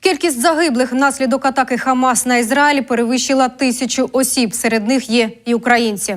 Кількість загиблих внаслідок атаки Хамас на Ізраїль перевищила тисячу осіб. Серед них є і українці.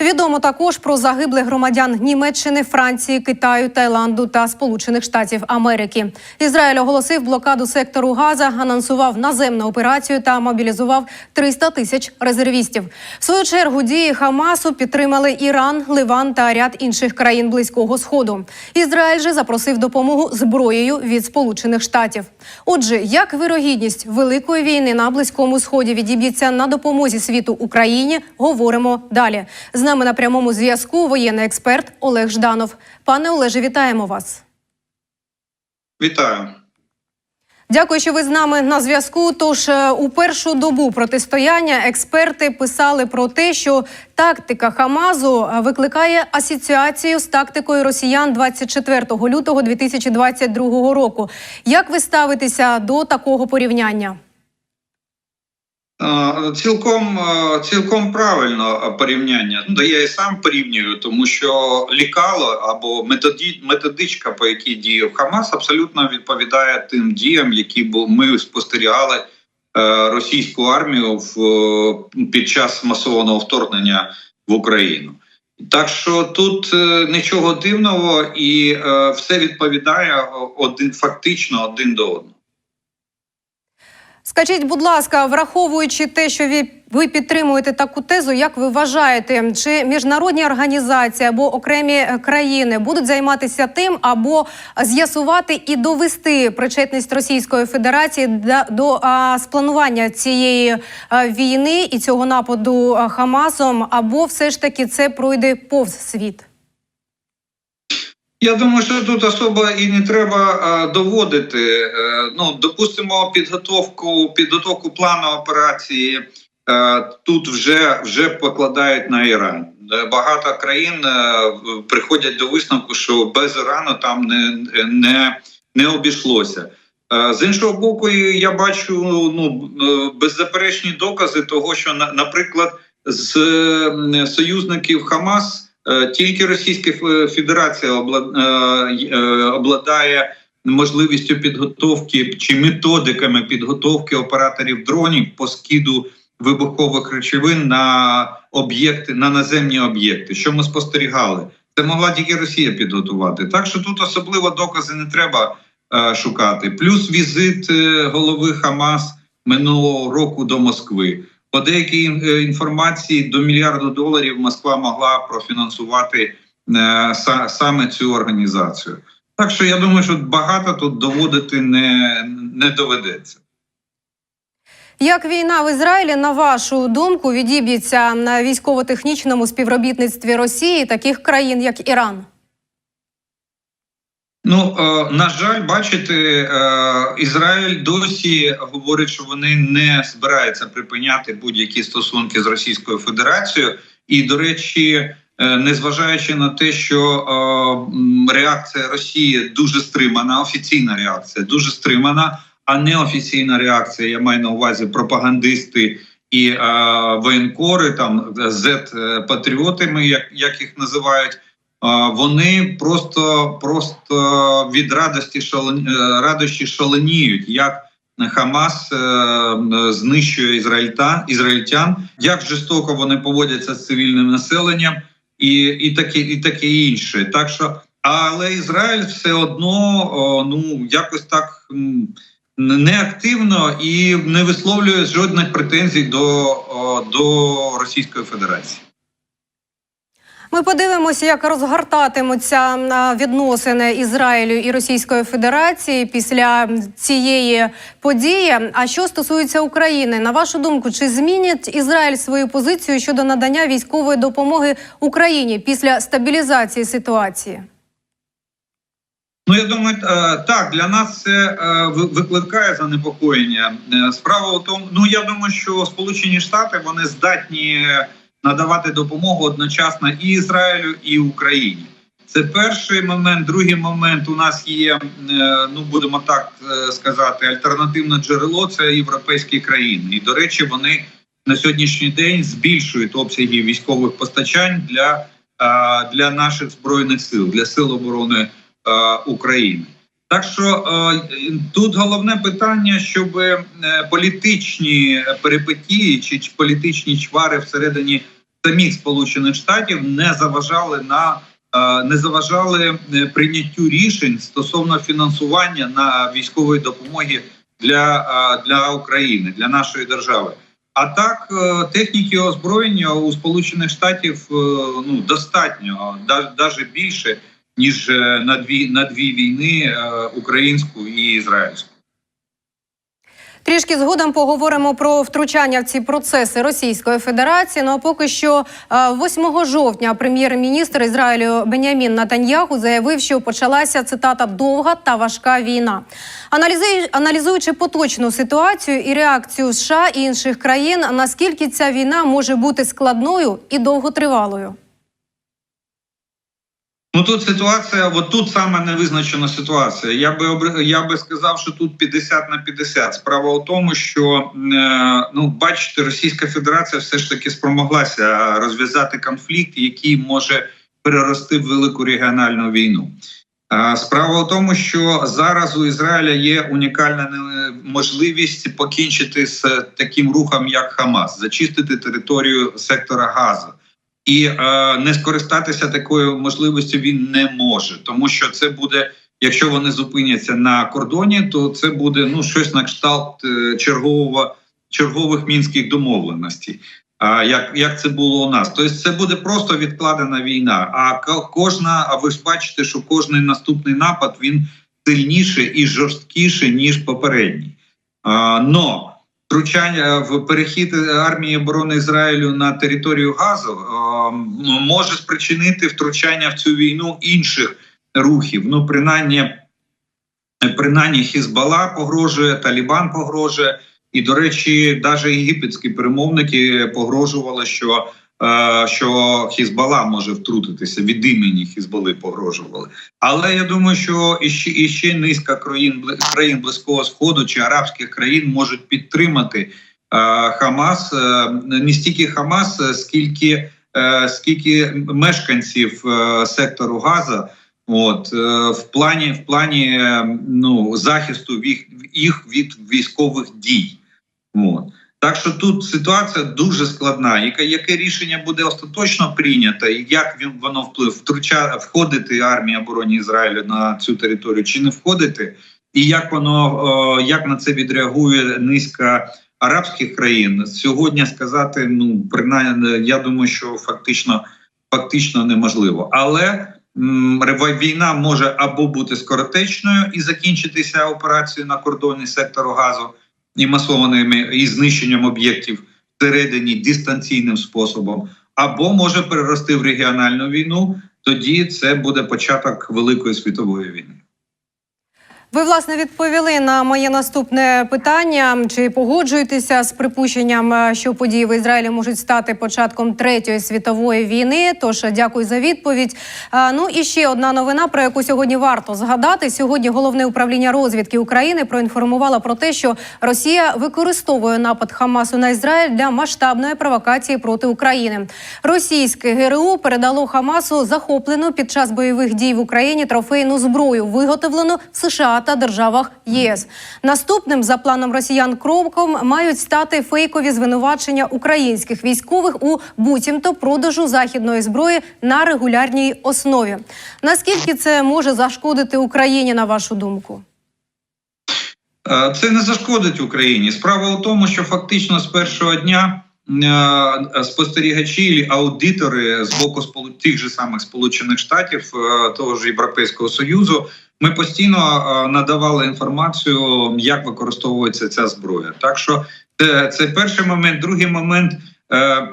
Відомо також про загиблих громадян Німеччини, Франції, Китаю, Таїланду та Сполучених Штатів Америки. Ізраїль оголосив блокаду сектору Газа, анонсував наземну операцію та мобілізував 300 тисяч резервістів. В свою чергу дії Хамасу підтримали Іран, Ливан та ряд інших країн Близького Сходу. Ізраїль же запросив допомогу зброєю від Сполучених Штатів. Отже, як вирогідність великої війни на близькому сході відіб'ється на допомозі світу Україні, говоримо далі. З нами на прямому зв'язку воєнний експерт Олег Жданов. Пане Олеже, вітаємо вас. Вітаю. Дякую, що ви з нами на зв'язку. Тож е, у першу добу протистояння експерти писали про те, що тактика Хамазу е, викликає асоціацію з тактикою росіян 24 лютого 2022 року. Як ви ставитеся до такого порівняння? Е, Цілком е, цілком правильно е, порівняння. Ну, да я і сам порівнюю, тому що лікало або методі, методичка, по якій діяв Хамас, абсолютно відповідає тим діям, які ми спостерігали російську армію в під час масованого вторгнення в Україну. Так що тут нічого дивного, і все відповідає один фактично один до одного. Скажіть, будь ласка, враховуючи те, що ви, ви підтримуєте таку тезу, як ви вважаєте, чи міжнародні організації або окремі е, країни будуть займатися тим, або з'ясувати і довести причетність Російської Федерації до, до а, спланування цієї а, війни і цього нападу а, Хамасом, або все ж таки це пройде повз світ? Я думаю, що тут особо і не треба е, доводити. Е, ну, допустимо, підготовку підготовку плану операції е, тут вже вже покладають на Іран. Багато країн приходять до висновку, що без Ірану там не, не, не обійшлося. З іншого боку, я бачу ну беззаперечні докази того, що на- наприклад з союзників Хамас. Е, Тільки Російська Федерація е, е, обладає можливістю підготовки чи методиками підготовки операторів дронів по скиду вибухових речовин на об'єкти на наземні об'єкти. Що ми спостерігали? Це могла тільки Росія підготувати. Так що тут особливо докази не треба е, шукати. Плюс візит голови Хамас минулого року до Москви. По деякій е, інформації до мільярду доларів Москва могла профінансувати е, са- саме цю організацію. Так що я думаю, що багато тут доводити не, не доведеться. Як війна в Ізраїлі, на вашу думку, відіб'ється на військово-технічному співробітництві Росії таких країн, як Іран? Ну е, на жаль, бачите, е, Ізраїль досі говорить, що вони не збираються припиняти будь-які стосунки з Російською Федерацією, і до речі, е, незважаючи на те, що реакція Росії дуже стримана, офіційна реакція дуже стримана, а неофіційна реакція, я маю на увазі пропагандисти і воєнкори, там зет-патріотами, як, як їх називають. Вони просто просто від радості шален... е, радощі шаленіють, як Хамас е, е, знищує ізраїльтян, ізраїльтян, як жорстоко вони поводяться з цивільним населенням, і, і таке, і таке інше. Так що, але Ізраїль все одно ну якось так неактивно і не висловлює жодних претензій до, до Російської Федерації. Ми подивимося, як розгортатимуться відносини Ізраїлю і Російської Федерації після цієї події. А що стосується України, на вашу думку, чи змінить Ізраїль свою позицію щодо надання військової допомоги Україні після стабілізації ситуації? Ну, я думаю, е, так для нас це е, викликає занепокоєння. Е, Справа у тому, ну я думаю, що Сполучені Штати вони здатні надавати допомогу одночасно і Ізраїлю, і Україні. Це перший момент. Другий момент у нас є, е, ну будемо так е, сказати, альтернативне джерело це європейські країни. І до речі, вони на сьогоднішній день збільшують обсяги військових постачань для, е, для наших збройних сил, для сил оборони України. Так що е, тут головне питання, щоб е, політичні перипетії чи політичні чвари всередині самих Сполучених Штатів не заважали на е, не заважали прийняттю рішень стосовно фінансування на військової допомоги для, для України, для нашої держави. А так, техніки озброєння у Сполучених Штатів ну достатньо, навіть більше ніж е, на дві на дві війни е, українську і ізраїльську. Трішки згодом поговоримо про втручання в ці процеси Російської Федерації. Ну а поки що е, 8 жовтня прем'єр-міністр Ізраїлю Бенямін Натаньяху заявив, що почалася цитата довга та важка війна. Аналізуючи поточну ситуацію і реакцію США і інших країн, наскільки ця війна може бути складною і довготривалою? Ну тут ситуація, от тут саме невизначена ситуація. Я би я би сказав, що тут 50 на 50. Справа у тому, що е, ну бачите, Російська Федерація все ж таки спромоглася розв'язати конфлікт, який може перерости в велику регіональну війну. Справа у тому, що зараз у Ізраїля є унікальна можливість покінчити з таким рухом, як Хамас, зачистити територію сектора Газу. І е, не скористатися такою можливістю він не може, тому що це буде, якщо вони зупиняться на кордоні, то це буде ну щось на кшталт е, чергового чергових мінських домовленостей. А як, як це було у нас? Тобто це буде просто відкладена війна. А кожна, а ви ж бачите, що кожний наступний напад він сильніший і жорсткіший ніж попередній. А, но втручання в перехід армії оборони Ізраїлю на територію Газу е, може спричинити втручання в цю війну інших рухів. Ну, принаймні, принаймні Хізбала погрожує, Талібан погрожує. І, до речі, навіть єгипетські перемовники погрожували, що, е, що Хізбала може втрутитися від імені Хізбали погрожували. Але я думаю, що іще, іще низка країн, країн Близького Сходу чи арабських країн можуть підтримати е, Хамас, е, не стільки Хамас, е, скільки, е, скільки мешканців е, сектору Газа. От е, в плані в плані е, ну захисту їх, їх від військових дій. От. Так що тут ситуація дуже складна. Яке, яке рішення буде остаточно прийнято, і як він воно вплив втруча входити армія оборони Ізраїлю на цю територію чи не входити, і як воно е, як на це відреагує низка арабських країн сьогодні сказати, ну принаймні, я думаю, що фактично фактично неможливо, але війна може або бути скоротечною і закінчитися операцією на кордоні сектору газу і масованими і знищенням об'єктів всередині дистанційним способом, або може перерости в регіональну війну. Тоді це буде початок великої світової війни. Ви власне відповіли на моє наступне питання: чи погоджуєтеся з припущенням, е, що події в Ізраїлі можуть стати початком третьої світової війни? Тож дякую за відповідь. А, Ну і ще одна новина, про яку сьогодні варто згадати. Сьогодні головне управління розвідки України проінформувало про те, що Росія використовує напад Хамасу на Ізраїль для масштабної провокації проти України. Російське ГРУ передало Хамасу захоплену під час бойових дій в Україні трофейну зброю, виготовлену в США та державах ЄС. Наступним за планом росіян кроком мають стати фейкові звинувачення українських військових у буцімто продажу західної зброї на регулярній основі. Наскільки це може зашкодити Україні, на вашу думку? Е, Це не зашкодить Україні. Справа у тому, що фактично з першого дня спостерігачі і аудитори з боку тих же самих Сполучених Штатів, е, того ж Європейського Союзу, ми постійно е, надавали інформацію, як використовується ця зброя. Так що це, перший момент. Другий момент. е,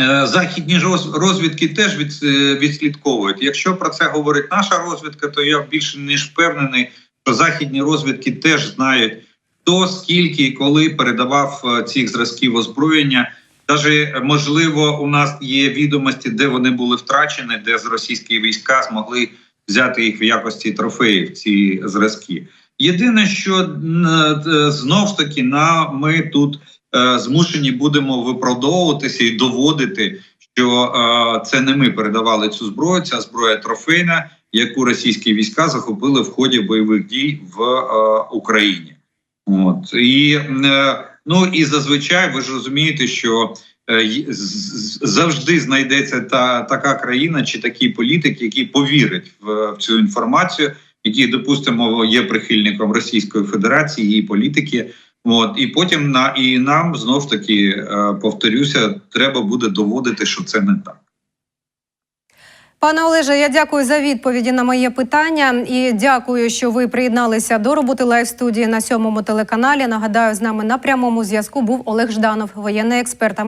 е, Західні роз- розвідки теж е, відслідковують. Якщо про це говорить наша розвідка, то я більше ніж впевнений, що західні розвідки теж знають, хто скільки і коли передавав е, цих зразків озброєння. Навіть можливо, у нас є відомості, де вони були втрачені, де з російські війська змогли взяти їх в якості трофеїв. Ці зразки. Єдине, що е, знов ж таки на ми тут е, змушені будемо виправдовуватися і доводити, що е, це не ми передавали цю зброю. Ця зброя трофейна, яку російські війська захопили в ході бойових дій в е, Україні. От і е, ну і зазвичай ви ж розумієте, що е, завжди знайдеться та така країна чи такий політик, який повірить в, в цю інформацію, який, допустимо, є прихильником Російської Федерації її політики. От і потім на і нам знов таки е, повторюся, треба буде доводити, що це не так. Пане Олеже, я дякую за відповіді на моє питання і дякую, що ви приєдналися до роботи лайв студії на сьомому телеканалі. Нагадаю, з нами на прямому зв'язку був Олег Жданов, воєнний експерт.